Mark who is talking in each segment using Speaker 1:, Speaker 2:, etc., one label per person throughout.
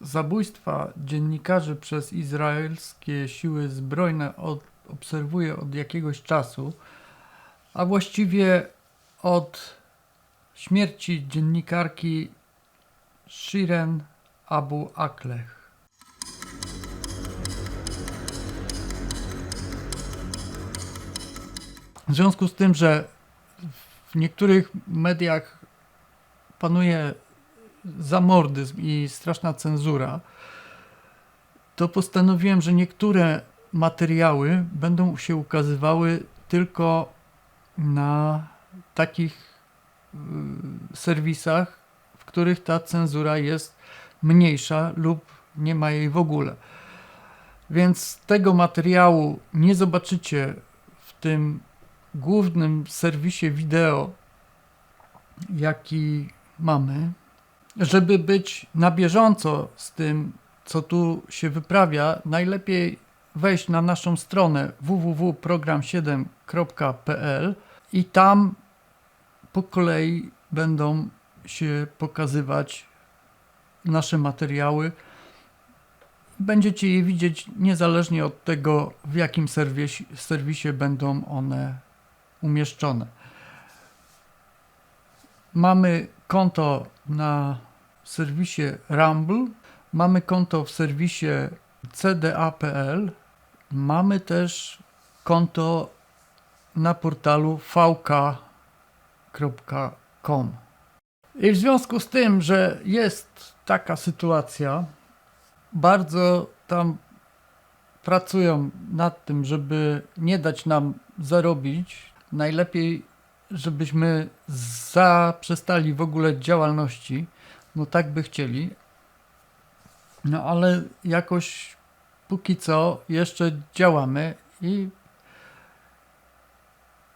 Speaker 1: zabójstwa dziennikarzy przez izraelskie siły zbrojne od, obserwuję od jakiegoś czasu, a właściwie od śmierci dziennikarki Shiren Abu Akleh. W związku z tym, że w niektórych mediach panuje zamordyzm i straszna cenzura, to postanowiłem, że niektóre materiały będą się ukazywały tylko na takich y, serwisach, w których ta cenzura jest mniejsza lub nie ma jej w ogóle. Więc tego materiału nie zobaczycie w tym głównym serwisie wideo, jaki mamy. Żeby być na bieżąco z tym, co tu się wyprawia, najlepiej wejść na naszą stronę www.program7.pl i tam po kolei będą się pokazywać nasze materiały. Będziecie je widzieć niezależnie od tego, w jakim serwisie, serwisie będą one umieszczone. Mamy konto na serwisie Rumble, mamy konto w serwisie cda.pl, mamy też konto na portalu vk.com. I w związku z tym, że jest taka sytuacja, bardzo tam pracują nad tym, żeby nie dać nam zarobić. Najlepiej, żebyśmy zaprzestali w ogóle działalności. No tak by chcieli. No ale jakoś póki co jeszcze działamy i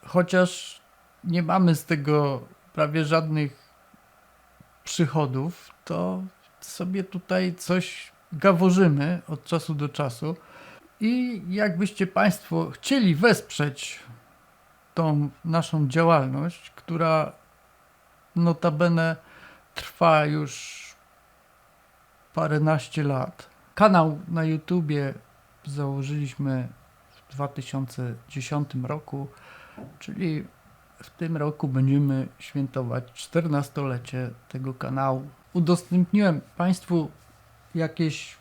Speaker 1: chociaż nie mamy z tego prawie żadnych przychodów, to sobie tutaj coś gaworzymy od czasu do czasu. I jakbyście Państwo chcieli wesprzeć tą naszą działalność, która notabene trwa już paręnaście lat. Kanał na YouTubie założyliśmy w 2010 roku, czyli w tym roku będziemy świętować 14-lecie tego kanału. Udostępniłem Państwu jakieś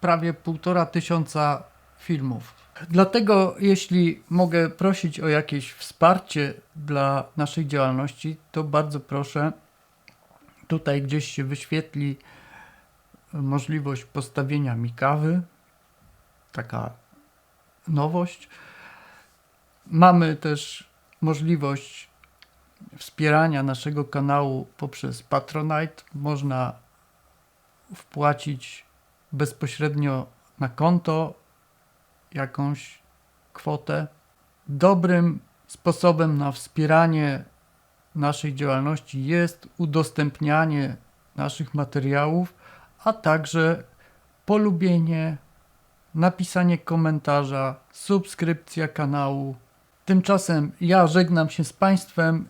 Speaker 1: prawie półtora tysiąca filmów. Dlatego, jeśli mogę prosić o jakieś wsparcie dla naszej działalności, to bardzo proszę. Tutaj gdzieś się wyświetli możliwość postawienia mi kawy. Taka nowość. Mamy też możliwość wspierania naszego kanału poprzez Patronite. Można wpłacić bezpośrednio na konto jakąś kwotę. Dobrym sposobem na wspieranie naszej działalności jest udostępnianie naszych materiałów, a także polubienie, napisanie komentarza, subskrypcja kanału. Tymczasem ja żegnam się z Państwem.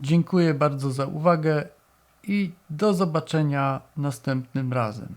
Speaker 1: Dziękuję bardzo za uwagę i do zobaczenia następnym razem.